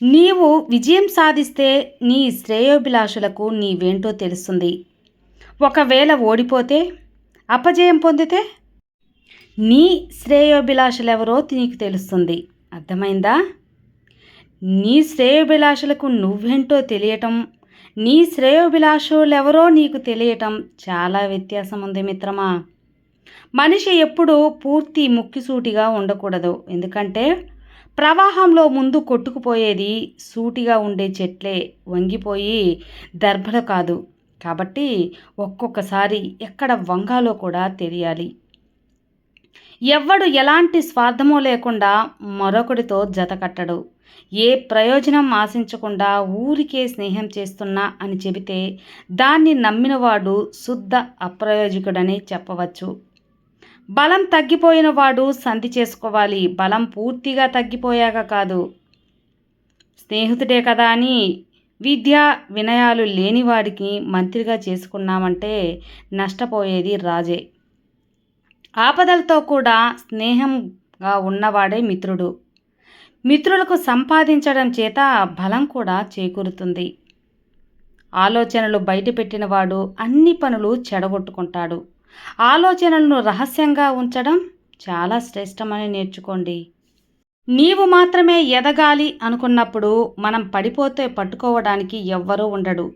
నీవు విజయం సాధిస్తే నీ శ్రేయోభిలాషులకు నీవేంటో తెలుస్తుంది. ఒకవేళ ఓడిపోతే అపజయం పొందితే నీ శ్రేయోభిలాషలెవరో నీకు తెలుస్తుంది. అర్థమైందా? నీ శ్రేయోభిలాషులకు నువ్వేంటో తెలియటం నీ శ్రేయోభిలాషులెవరో నీకు తెలియటం చాలా వ్యత్యాసం ఉంది మిత్రమా. మనిషి ఎప్పుడూ పూర్తి ముక్కిసూటిగా ఉండకూడదు. ఎందుకంటే ప్రవాహంలో ముందు కొట్టుకుపోయేది సూటిగా ఉండే చెట్లే వంగిపోయి దర్భలు కాదు. కాబట్టి ఒక్కొక్కసారి ఎక్కడ వంగాలో కూడా తెలియాలి. ఎవ్వడు ఎలాంటి స్వార్థమో లేకుండా మరొకడితో జతకట్టడు ఏ ప్రయోజనం ఆశించకుండా ఊరికే స్నేహం చేస్తున్నా అని చెబితే దాన్ని నమ్మినవాడు శుద్ధ అప్రయోజకుడని చెప్పవచ్చు. బలం తగ్గిపోయిన వాడు సంధి చేసుకోవాలి. బలం పూర్తిగా తగ్గిపోయాక కాదు. స్నేహితుడే కదా అని విద్య వినయాలు లేనివాడికి మంత్రిగా చేసుకున్నామంటే నష్టపోయేది రాజే. ఆపదలతో కూడా స్నేహంగా ఉన్నవాడే మిత్రుడు. మిత్రులకు సంపాదించడం చేత బలం కూడా చేకూరుతుంది. ఆలోచనలు బయటపెట్టినవాడు అన్ని పనులు చెడగొట్టుకుంటాడు. ఆలోచనలను రహస్యంగా ఉంచడం చాలా శ్రేష్టమని నేర్చుకోండి. నీవు మాత్రమే ఎదగాలి అనుకున్నప్పుడు మనం పడిపోతే పట్టుకోవడానికి ఎవ్వరూ ఉండడు.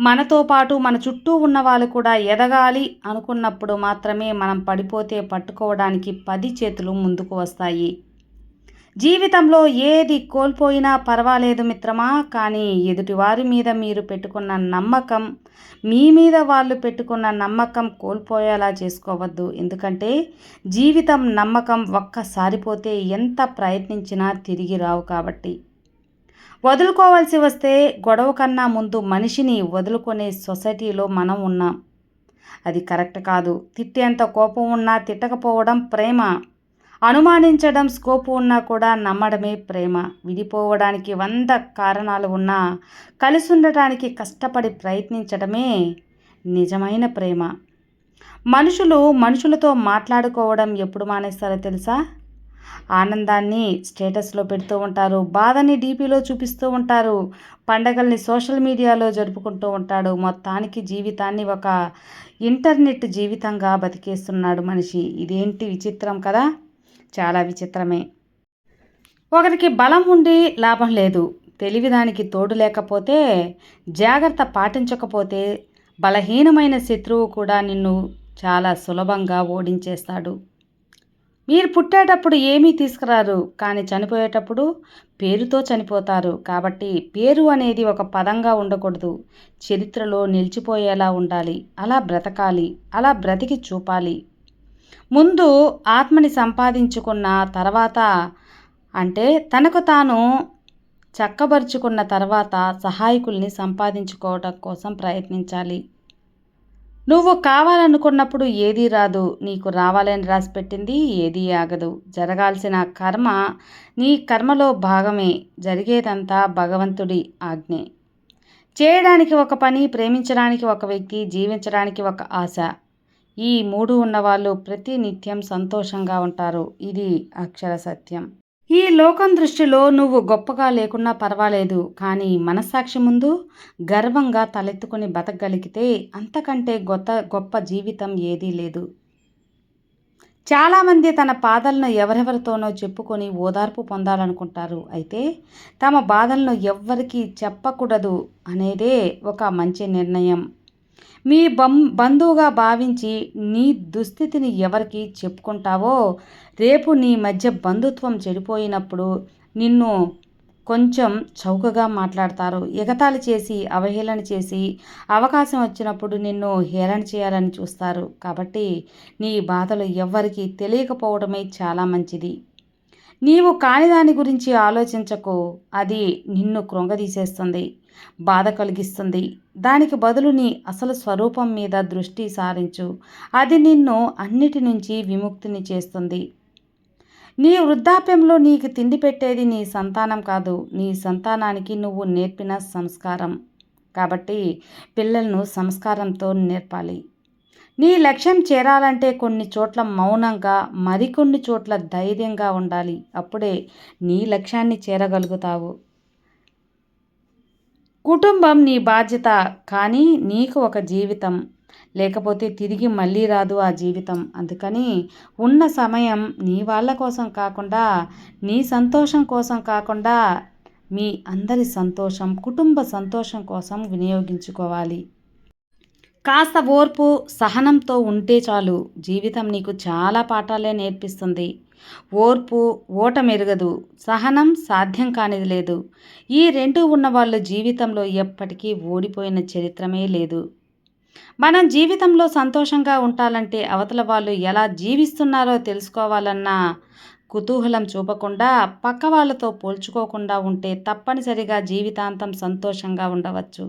మనతో పాటు మన చుట్టూ ఉన్న వాళ్ళు కూడా ఎదగాలి అనుకున్నప్పుడు మాత్రమే మనం పడిపోతే పట్టుకోవడానికి పది చేతులు ముందుకు వస్తాయి. జీవితంలో ఏది కోల్పోయినా పర్వాలేదు మిత్రమా కానీ ఎదుటివారి మీద మీరు పెట్టుకున్న నమ్మకం మీ మీద వాళ్ళు పెట్టుకున్న నమ్మకం కోల్పోయేలా చేసుకోవద్దు. ఎందుకంటే జీవితం నమ్మకం ఒక్కసారిపోతే ఎంత ప్రయత్నించినా తిరిగి రావు కాబట్టి. వదులుకోవాల్సి వస్తే గొడవ కన్నా ముందు మనిషిని వదులుకునే సొసైటీలో మనం ఉన్నాం. అది కరెక్ట్ కాదు. తిట్టేంత కోపం ఉన్నా తిట్టకపోవడం ప్రేమ. అనుమానించడం స్కోపు ఉన్నా కూడా నమ్మడమే ప్రేమ. విడిపోవడానికి వంద కారణాలు ఉన్నా కలిసి ఉండటానికి కష్టపడి ప్రయత్నించడమే నిజమైన ప్రేమ. మనుషులు మనుషులతో మాట్లాడుకోవడం ఎప్పుడు మానేస్తారో తెలుసా? ఆనందాన్ని స్టేటస్లో పెడుతూ ఉంటారు బాధని డీపీలో చూపిస్తూ ఉంటారు పండగల్ని సోషల్ మీడియాలో జరుపుకుంటూ ఉంటాడు. మొత్తానికి జీవితాన్ని ఒక ఇంటర్నెట్ జీవితంగా బతికేస్తున్నాడు మనిషి. ఇదేంటి విచిత్రం కదా? చాలా విచిత్రమే. ఒకరికి బలం ఉండి లాభం లేదు. తెలివిదానికి తోడు లేకపోతే జాగ్రత్త పాటించకపోతే బలహీనమైన శత్రువు కూడా నిన్ను చాలా సులభంగా ఓడించేస్తాడు. మీరు పుట్టేటప్పుడు ఏమీ తీసుకురారు కానీ చనిపోయేటప్పుడు పేరుతో చనిపోతారు. కాబట్టి పేరు అనేది ఒక పదంగా ఉండకూడదు. చరిత్రలో నిలిచిపోయేలా ఉండాలి. అలా బ్రతకాలి. అలా బ్రతికి చూపాలి. ముందు ఆత్మని సంపాదించుకున్న తర్వాత అంటే తనకు తాను చక్కబరుచుకున్న తర్వాత సహాయకుల్ని సంపాదించుకోవడం కోసం ప్రయత్నించాలి. నువ్వు కావాలనుకున్నప్పుడు ఏదీ రాదు. నీకు రావాలని రాసి పెట్టింది ఏదీ ఆగదు. జరగాల్సిన కర్మ నీ కర్మలో భాగమే. జరిగేదంతా భగవంతుడి ఆజ్ఞే. చేయడానికి ఒక పని ప్రేమించడానికి ఒక వ్యక్తి జీవించడానికి ఒక ఆశ. ఈ మూడు ఉన్నవాళ్ళు ప్రతి నిత్యం సంతోషంగా ఉంటారు. ఇది అక్షర సత్యం. ఈ లోకం దృష్టిలో నువ్వు గొప్పగా లేకున్నా పర్వాలేదు. కానీ మనస్సాక్షి ముందు గర్వంగా తలెత్తుకుని బతకగలిగితే అంతకంటే గొప్ప గొప్ప జీవితం ఏదీ లేదు. చాలామంది తన బాధలను ఎవరెవరితోనో చెప్పుకొని ఓదార్పు పొందాలనుకుంటారు. అయితే తమ బాధలను ఎవ్వరికీ చెప్పకూడదు అనేదే ఒక మంచి నిర్ణయం. మీ బం బంధువుగా భావించి నీ దుస్థితిని ఎవరికి చెప్పుకుంటావో రేపు నీ మధ్య బంధుత్వం చెడిపోయినప్పుడు నిన్ను కొంచెం చౌకగా మాట్లాడతారు. ఎగతాళి చేసి అవహేళన చేసి అవకాశం వచ్చినప్పుడు నిన్ను హేళన చేయాలని చూస్తారు. కాబట్టి నీ బాధలు ఎవ్వరికీ తెలియకపోవడమే చాలా మంచిది. నీవు కాని దాని గురించి ఆలోచించకు. అది నిన్ను కృంగదీసేస్తుంది. బాధ కలిగిస్తుంది. దానికి బదులు నీ అసలు స్వరూపం మీద దృష్టి సారించు. అది నిన్ను అన్నిటి నుంచి విముక్తిని చేస్తుంది. నీ వృద్ధాప్యంలో నీకు తిండి పెట్టేది నీ సంతానం కాదు. నీ సంతానానికి నువ్వు నేర్పిన సంస్కారం. కాబట్టి పిల్లలను సంస్కారంతో నేర్పాలి. నీ లక్ష్యం చేరాలంటే కొన్ని చోట్ల మౌనంగా మరికొన్ని చోట్ల ధైర్యంగా ఉండాలి. అప్పుడే నీ లక్ష్యాన్ని చేరగలుగుతావు. కుటుంబం నీ బాధ్యత కానీ నీకు ఒక జీవితం. లేకపోతే తిరిగి మళ్ళీ రాదు ఆ జీవితం. అందుకని ఉన్న సమయం నీ వాళ్ళ కోసం కాకుండా నీ సంతోషం కోసం కాకుండా మీ అందరి సంతోషం కుటుంబ సంతోషం కోసం వినియోగించుకోవాలి. కాస్త ఓర్పు సహనంతో ఉంటే చాలు. జీవితం నీకు చాలా పాఠాలే నేర్పిస్తుంది. ఓర్పు ఓటమెరగదు సహనం సాధ్యం కానిది లేదు. ఈ రెండు ఉన్నవాళ్ళు జీవితంలో ఎప్పటికీ ఓడిపోయిన చరిత్రమే లేదు. మనం జీవితంలో సంతోషంగా ఉండాలంటే అవతల వాళ్ళు ఎలా జీవిస్తున్నారో తెలుసుకోవాలన్న కుతూహలం చూపకుండా పక్క వాళ్ళతో పోల్చుకోకుండా ఉంటే తప్పనిసరిగా జీవితాంతం సంతోషంగా ఉండవచ్చు.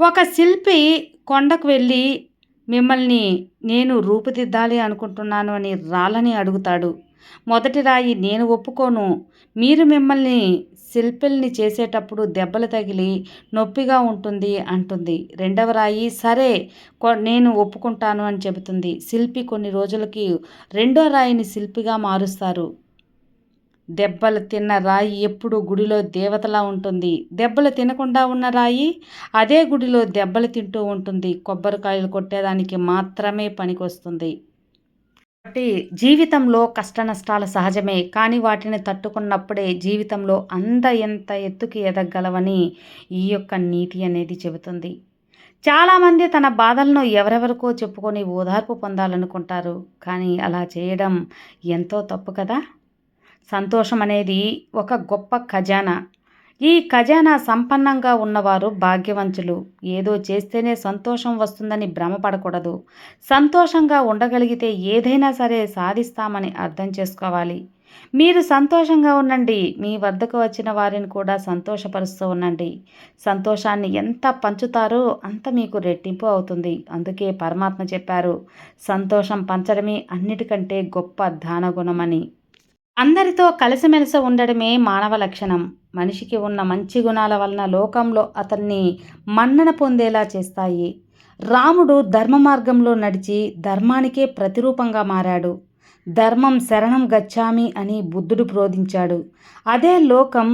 ఒక శిల్పి కొండకు వెళ్ళి మిమ్మల్ని నేను రూపుదిద్దాలి అనుకుంటున్నాను అని రాళ్ళని అడుగుతాడు. మొదటి రాయి నేను ఒప్పుకోను. మీరు మిమ్మల్ని శిల్పిల్ని చేసేటప్పుడు దెబ్బలు తగిలి నొప్పిగా ఉంటుంది అంటుంది. రెండవ రాయి సరే నేను ఒప్పుకుంటాను అని చెబుతుంది. శిల్పి కొన్ని రోజులకి రెండో రాయిని శిల్పిగా మారుస్తారు. దెబ్బలు తిన్న రాయి ఎప్పుడు గుడిలో దేవతలా ఉంటుంది. దెబ్బలు తినకుండా ఉన్న రాయి అదే గుడిలో దెబ్బలు తింటూ ఉంటుంది. కొబ్బరికాయలు కొట్టేదానికి మాత్రమే పనికొస్తుంది. కాబట్టి జీవితంలో కష్ట నష్టాలు సహజమే కానీ వాటిని తట్టుకున్నప్పుడే జీవితంలో అంత ఎంత ఎత్తుకి ఎదగలవని ఈ యొక్క నీతి అనేది చెబుతుంది. చాలామంది తన బాధలను ఎవరెవరికో చెప్పుకొని ఓదార్పు పొందాలనుకుంటారు కానీ అలా చేయడం ఎంతో తప్పు కదా? సంతోషం అనేది ఒక గొప్ప ఖజానా. ఈ ఖజానా సంపన్నంగా ఉన్నవారు భాగ్యవంతులు. ఏదో చేస్తేనే సంతోషం వస్తుందని భ్రమపడకూడదు. సంతోషంగా ఉండగలిగితే ఏదైనా సరే సాధిస్తామని అర్థం చేసుకోవాలి. మీరు సంతోషంగా ఉండండి. మీ వద్దకు వచ్చిన వారిని కూడా సంతోషపరుస్తూ ఉండండి. సంతోషాన్ని ఎంత పంచుతారో అంత మీకు రెట్టింపు అవుతుంది. అందుకే పరమాత్మ చెప్పారు సంతోషం పంచడమే అన్నిటికంటే గొప్ప దానగుణమని. అందరితో కలిసిమెలిసి ఉండడమే మానవ లక్షణం. మనిషికి ఉన్న మంచి గుణాల వలన లోకంలో అతన్ని మన్నన పొందేలా చేస్తాయి. రాముడు ధర్మ మార్గంలో నడిచి ధర్మానికే ప్రతిరూపంగా మారాడు. ధర్మం శరణం గచ్చామి అని బుద్ధుడు ప్రోధించాడు అదే లోకం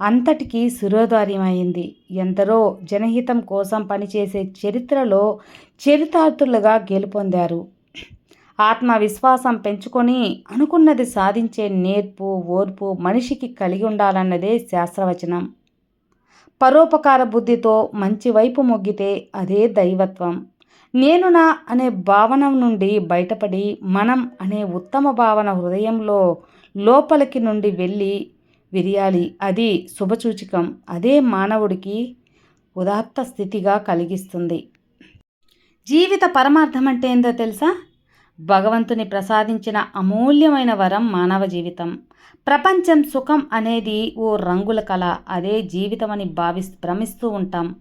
అంతటికీ శిరోధార్యమైంది. ఎందరో జనహితం కోసం పనిచేసే చరిత్రలో చరితార్థులుగా గెలుపొందారు. ఆత్మవిశ్వాసం పెంచుకొని అనుకున్నది సాధించే నేర్పు ఓర్పు మనిషికి కలిగి ఉండాలన్నదే శాస్త్రవచనం. పరోపకార బుద్ధితో మంచి వైపు మొగ్గితే అదే దైవత్వం. నేను నా అనే భావన నుండి బయటపడి మనం అనే ఉత్తమ భావన హృదయంలో లోపలికి నుండి వెళ్ళి విరియాలి. అది శుభసూచకం. అదే మానవుడికి ఉదాత్త స్థితిగా కలిగిస్తుంది. జీవిత పరమార్థం అంటే ఏందో తెలుసా? భగవంతుని ప్రసాదించిన అమూల్యమైన వరం మానవ జీవితం. ప్రపంచం సుఖం అనేది ఓ రంగుల కళ. అదే జీవితం అని భావి భ్రమిస్తూ ఉంటాం.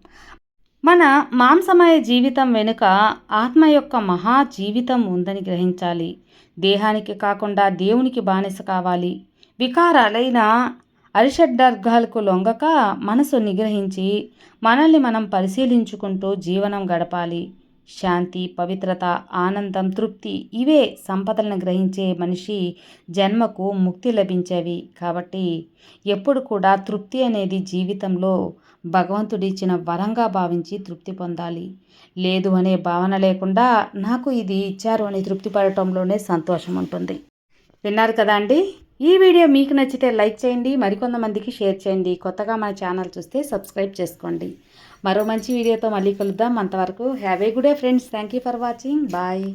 మన మాంసమయ జీవితం వెనుక ఆత్మ యొక్క మహా జీవితం ఉందని గ్రహించాలి. దేహానికి కాకుండా దేవునికి బానిస కావాలి. వికారాలైన అరిషడ్డర్గాలకు లొంగక మనసు నిగ్రహించి మనల్ని మనం పరిశీలించుకుంటూ జీవనం గడపాలి. శాంతి పవిత్రత ఆనందం తృప్తి ఇవే సంపదలను గ్రహించే మనిషి జన్మకు ముక్తి లభించేవి. కాబట్టి ఎప్పుడు కూడా తృప్తి అనేది జీవితంలో భగవంతుడిచ్చిన వరంగా భావించి తృప్తి పొందాలి. లేదు అనే భావన లేకుండా నాకు ఇది ఇచ్చారు అని తృప్తి పడటంలోనే సంతోషం ఉంటుంది. విన్నారు కదా అండి? ఈ వీడియో మీకు నచ్చితే లైక్ చేయండి మరికొంతమందికి షేర్ చేయండి. కొత్తగా మన ఛానల్ చూస్తే సబ్స్క్రైబ్ చేసుకోండి. మరో మంచి వీడియోతో మళ్ళీ కలుద్దాం. అంతవరకు have a good day friends thank you for watching bye